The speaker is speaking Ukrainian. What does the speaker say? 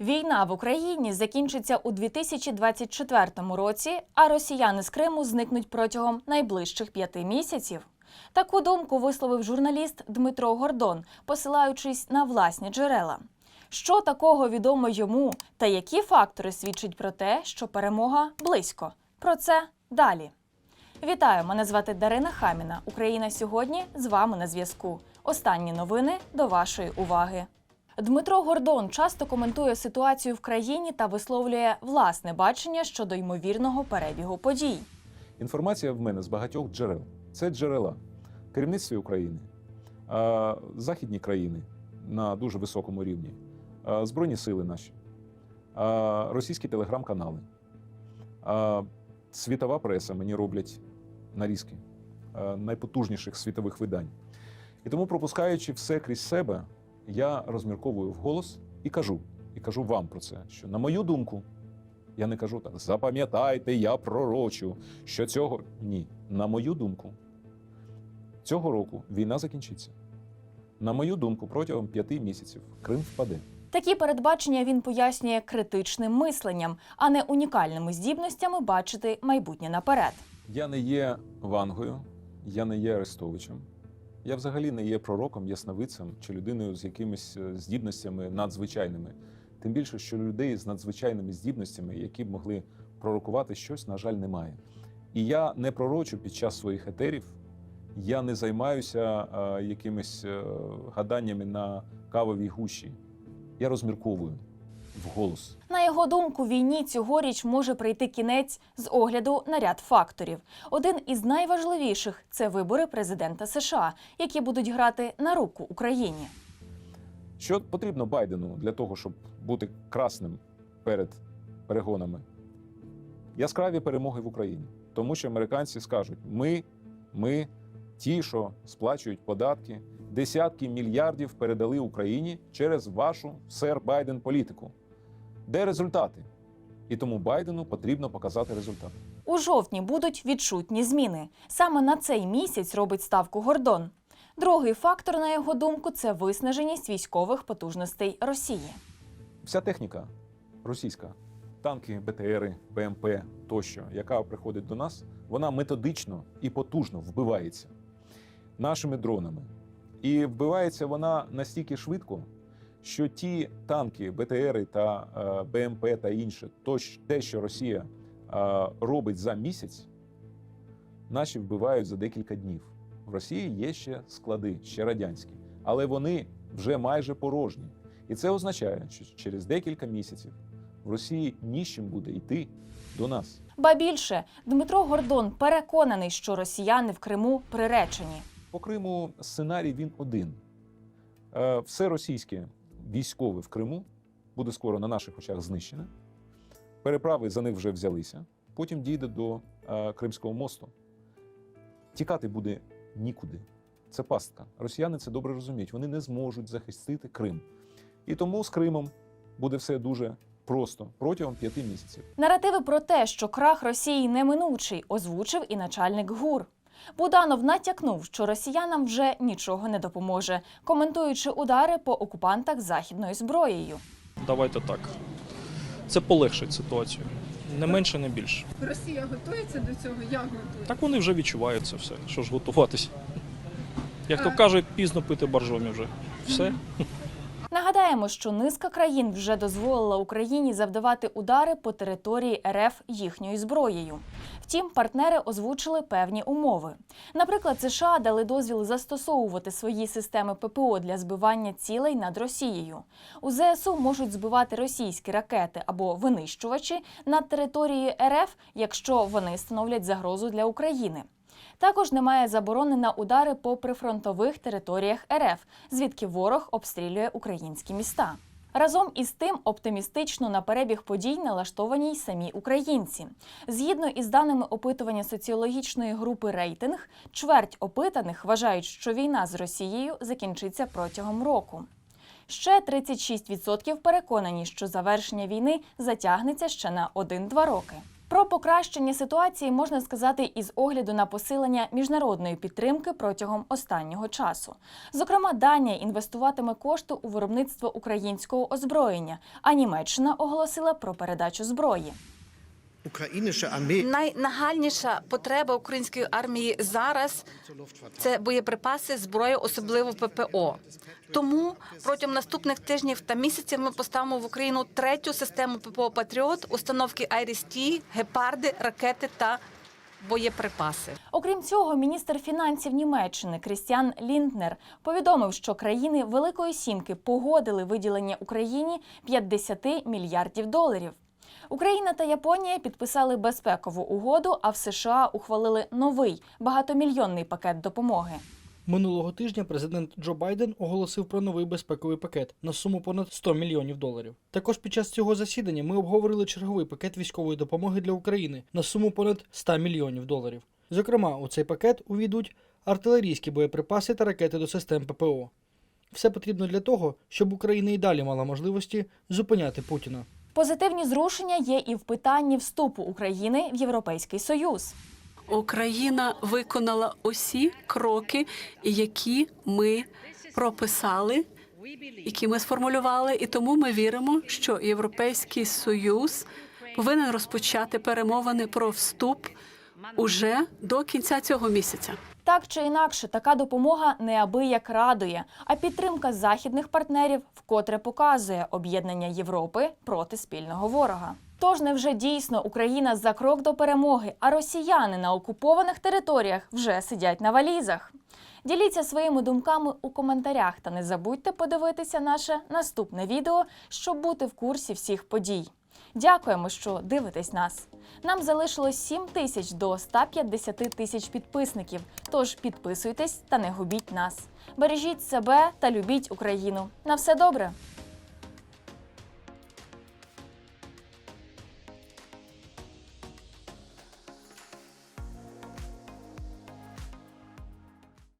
Війна в Україні закінчиться у 2024 році, а росіяни з Криму зникнуть протягом найближчих п'яти місяців. Таку думку висловив журналіст Дмитро Гордон, посилаючись на власні джерела. Що такого відомо йому та які фактори свідчать про те, що перемога близько? Про це далі. Вітаю! Мене звати Дарина Хаміна. Україна сьогодні з вами на зв'язку. Останні новини до вашої уваги. Дмитро Гордон часто коментує ситуацію в країні та висловлює власне бачення щодо ймовірного перебігу подій. Інформація в мене з багатьох джерел. Це джерела керівництві України, західні країни на дуже високому рівні, Збройні сили наші, російські телеграм-канали, світова преса мені роблять нарізки найпотужніших світових видань. І тому, пропускаючи все крізь себе, я розмірковую вголос і кажу, і кажу вам про це, що на мою думку, я не кажу так, запам'ятайте, я пророчу, що цього ні. На мою думку, цього року війна закінчиться. На мою думку, протягом п'яти місяців Крим впаде. Такі передбачення він пояснює критичним мисленням, а не унікальними здібностями бачити майбутнє наперед. Я не є Вангою, я не є Арестовичем. Я взагалі не є пророком, ясновидцем чи людиною з якимись е, здібностями надзвичайними. Тим більше, що людей з надзвичайними здібностями, які б могли пророкувати щось, на жаль, немає. І я не пророчу під час своїх етерів, я не займаюся е, якимись е, гаданнями на кавовій гущі. Я розмірковую вголос. На його думку, війні цьогоріч може прийти кінець з огляду на ряд факторів. Один із найважливіших це вибори президента США, які будуть грати на руку Україні. Що потрібно Байдену для того, щоб бути красним перед перегонами? Яскраві перемоги в Україні. Тому що американці скажуть: ми, ми, ті, що сплачують податки, десятки мільярдів передали Україні через вашу сер Байден політику. Де результати? І тому Байдену потрібно показати результати. У жовтні будуть відчутні зміни. Саме на цей місяць робить ставку Гордон. Другий фактор, на його думку, це виснаженість військових потужностей Росії. Вся техніка російська, танки, БТРи, БМП тощо, яка приходить до нас, вона методично і потужно вбивається нашими дронами. І вбивається вона настільки швидко, що ті танки, БТРи та е, БМП та інше, то, те, що Росія е, робить за місяць, наші вбивають за декілька днів. В Росії є ще склади, ще радянські, але вони вже майже порожні. І це означає, що через декілька місяців в Росії ні з чим буде йти до нас. Ба більше Дмитро Гордон переконаний, що росіяни в Криму приречені. По Криму сценарій він один. Е, Все російське військове в Криму буде скоро на наших очах знищене. Переправи за них вже взялися. Потім дійде до е, Кримського мосту. Тікати буде нікуди. Це пастка. Росіяни це добре розуміють. Вони не зможуть захистити Крим. І тому з Кримом буде все дуже просто протягом п'яти місяців. Наративи про те, що крах Росії неминучий, озвучив і начальник ГУР. Буданов натякнув, що росіянам вже нічого не допоможе, коментуючи удари по окупантах західною зброєю. Давайте так. Це полегшить ситуацію. Не менше, не більше. Росія готується до цього? Як готується? Так вони вже відчувають це все. Що ж готуватися? Як то кажуть, пізно пити боржомі вже. Все. Нагадаємо, що низка країн вже дозволила Україні завдавати удари по території РФ їхньою зброєю. Втім, партнери озвучили певні умови. Наприклад, США дали дозвіл застосовувати свої системи ППО для збивання цілей над Росією. У ЗСУ можуть збивати російські ракети або винищувачі над територією РФ, якщо вони становлять загрозу для України. Також немає заборони на удари по прифронтових територіях РФ, звідки ворог обстрілює українські міста. Разом із тим оптимістично на перебіг подій налаштовані й самі українці. Згідно із даними опитування соціологічної групи рейтинг, чверть опитаних вважають, що війна з Росією закінчиться протягом року. Ще 36% переконані, що завершення війни затягнеться ще на 1-2 роки. Про покращення ситуації можна сказати із огляду на посилення міжнародної підтримки протягом останнього часу. Зокрема, Данія інвестуватиме кошти у виробництво українського озброєння, а Німеччина оголосила про передачу зброї. Найнагальніша потреба української армії зараз це боєприпаси, зброя, особливо ППО. Тому протягом наступних тижнів та місяців ми поставимо в Україну третю систему ППО Патріот, установки Айріс-Ті, гепарди, ракети та боєприпаси. Окрім цього, міністр фінансів Німеччини Крістіан Лінднер повідомив, що країни Великої Сімки погодили виділення Україні 50 мільярдів доларів. Україна та Японія підписали безпекову угоду, а в США ухвалили новий багатомільйонний пакет допомоги. Минулого тижня президент Джо Байден оголосив про новий безпековий пакет на суму понад 100 мільйонів доларів. Також під час цього засідання ми обговорили черговий пакет військової допомоги для України на суму понад 100 мільйонів доларів. Зокрема, у цей пакет увійдуть артилерійські боєприпаси та ракети до систем ППО. Все потрібно для того, щоб Україна і далі мала можливості зупиняти Путіна. Позитивні зрушення є і в питанні вступу України в Європейський Союз. Україна виконала усі кроки, які ми прописали, які ми сформулювали, і тому ми віримо, що Європейський Союз повинен розпочати перемовини про вступ уже до кінця цього місяця. Так чи інакше, така допомога неабияк радує, а підтримка західних партнерів вкотре показує об'єднання Європи проти спільного ворога. Тож невже дійсно Україна за крок до перемоги, а росіяни на окупованих територіях вже сидять на валізах? Діліться своїми думками у коментарях та не забудьте подивитися наше наступне відео, щоб бути в курсі всіх подій. Дякуємо, що дивитесь нас. Нам залишилось 7 тисяч до 150 тисяч підписників. Тож підписуйтесь та не губіть нас. Бережіть себе та любіть Україну. На все добре!